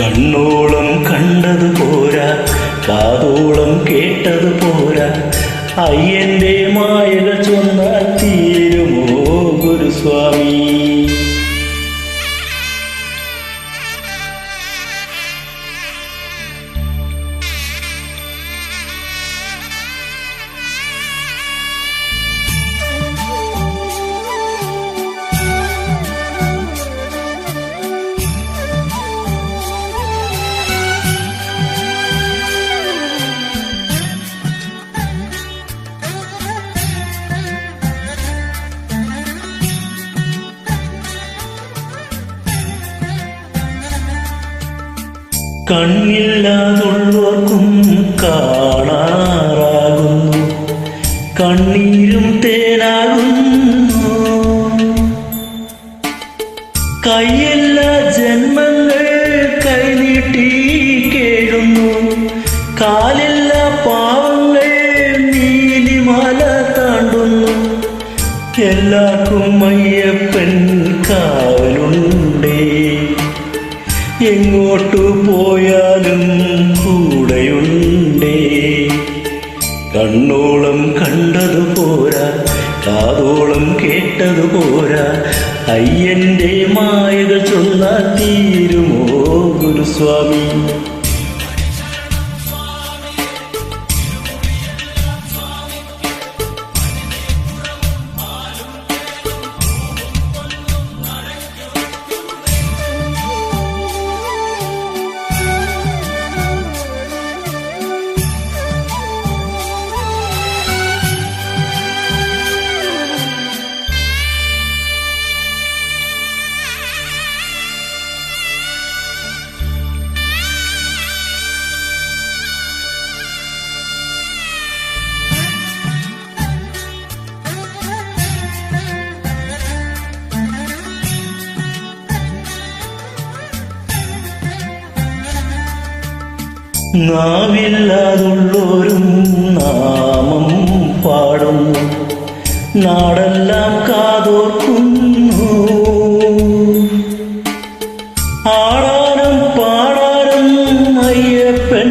കണ്ണോളം കണ്ടത് പോരാ കാതോളം കേട്ടത് പോരാ. അയ്യന്റെ മായകൾ ചൊന്നാൽ തീരുമോ ഗുരുസ്വാമി? കണ്ണില്ലാതുള്ളവർക്കും കാണാറാകുന്നു. കണ്ണീരും തേനാകുന്നു. കയ്യല്ല ജന്മങ്ങൾ കൈനീട്ടി കേഴുന്നു. കാലില്ല എങ്ങോട്ടു പോയാലും കൂടെയുണ്ടേ? കണ്ണോളം കണ്ടതു പോരാ കാതോളം കേട്ടതു പോരാ അയ്യന്റെ മായകൾ ചൊന്നാൽ തീരുമോ ഗുരുസ്വാമി? നാവില്ലാതുള്ളോരും നാമം പാടുന്നു നാടെല്ലാം കാതോർക്കുന്നു. ആടാനും പാടാനും അയ്യപ്പൻ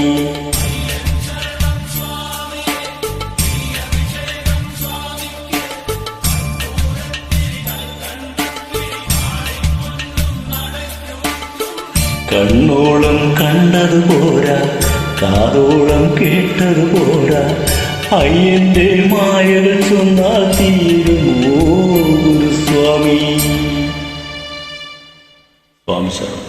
കണ്ണോളം കണ്ടത് പോരാ കാതോളം കേട്ടത് പോരാ അയ്യന്റെ മായകൾ ചൊന്നാൽ തീരുമോ ഗുരുസ്വാമി സ്വാമി ശരണം